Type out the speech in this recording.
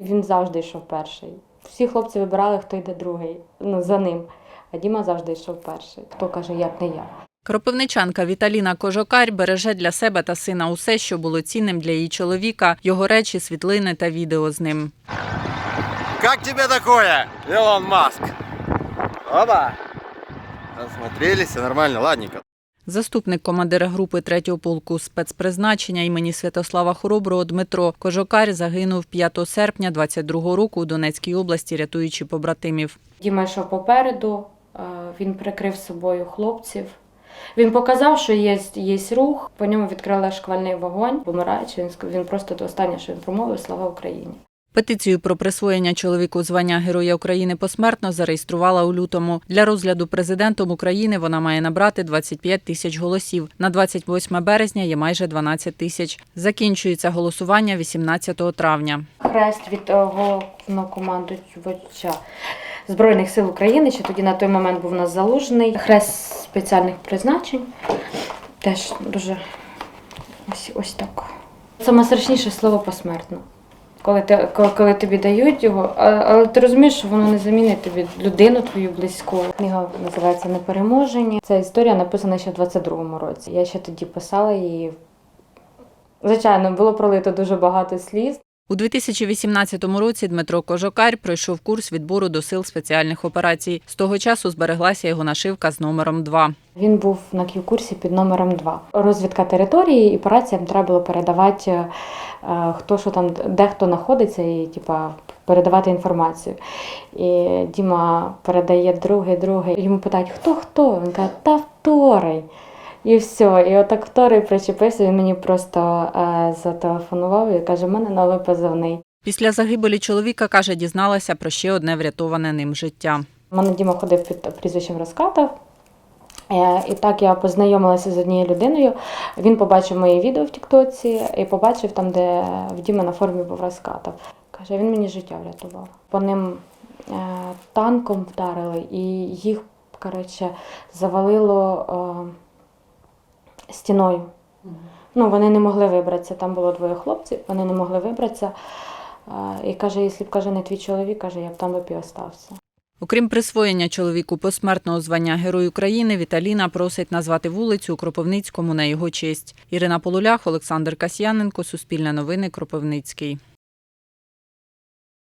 Він завжди йшов перший. Всі хлопці вибирали, хто йде другий, ну за ним. А Діма завжди йшов перший. Хто каже, як не я. Кропивничанка Віталіна Кожокарь береже для себе та сина усе, що було цінним для її чоловіка, його речі, світлини та відео з ним. Как тебе такое, Илон Маск? Оба! Осмотрелись, нормально, ладненько. Заступник командира групи 3-го полку спецпризначення імені Святослава Хороброго Дмитро Кожокар загинув 5 серпня 22-го року у Донецькій області, рятуючи побратимів. Діма йшов попереду, е, він прикрив собою хлопців. Він показав, що є, є рух, по ньому відкрили шквальний вогонь, помираючи. Він просто останнє, що він промовив, слава Україні. Петицію про присвоєння чоловіку звання Героя України посмертно зареєструвала у лютому. Для розгляду президентом України вона має набрати 25 тисяч голосів. На 28 березня є майже 12 тисяч. Закінчується голосування 18 травня. Хрест від головнокомандувача Збройних сил України, що тоді на той момент був у нас залужений. Хрест спеціальних призначень. Теж дуже ось, ось так. Саме страшніше слово посмертно. Коли, ти, коли, тобі дають його, але ти розумієш, що воно не замінить тобі людину твою близьку. Книга називається Непереможені. Ця історія написана ще в 22-му році. Я ще тоді писала її. Звичайно, було пролито дуже багато сліз. У 2018 році Дмитро Кожокар пройшов курс відбору до сил спеціальних операцій. З того часу збереглася його нашивка з номером 2. Він був на курсі під номером 2. Розвідка території і операціям треба було передавати, е, хто що там, де хто знаходиться, і типа, передавати інформацію. І Діма передає другий, другий. Йому питають, хто хто? Він каже, та вторий. І все. І отак вторий причепився, він мені просто е, зателефонував і каже, в мене новий позивний. Після загибелі чоловіка, каже, дізналася про ще одне врятоване ним життя. У мене Діма ходив під прізвищем Розкатов. Е, І так я познайомилася з однією людиною. Він побачив моє відео в Тіктоці і побачив там, де в Діма на формі був Розкатов. Каже, він мені життя врятував. По ним е, танком вдарили і їх, коротше, завалило е, стіною. Ну, вони не могли вибратися. Там було двоє хлопців, вони не могли вибратися. І каже, якщо б каже, не твій чоловік, каже, я б там би і остався. Окрім присвоєння чоловіку посмертного звання Герой України, Віталіна просить назвати вулицю у Кропивницькому на його честь. Ірина Полулях, Олександр Касьяненко, Суспільне новини, Кропивницький.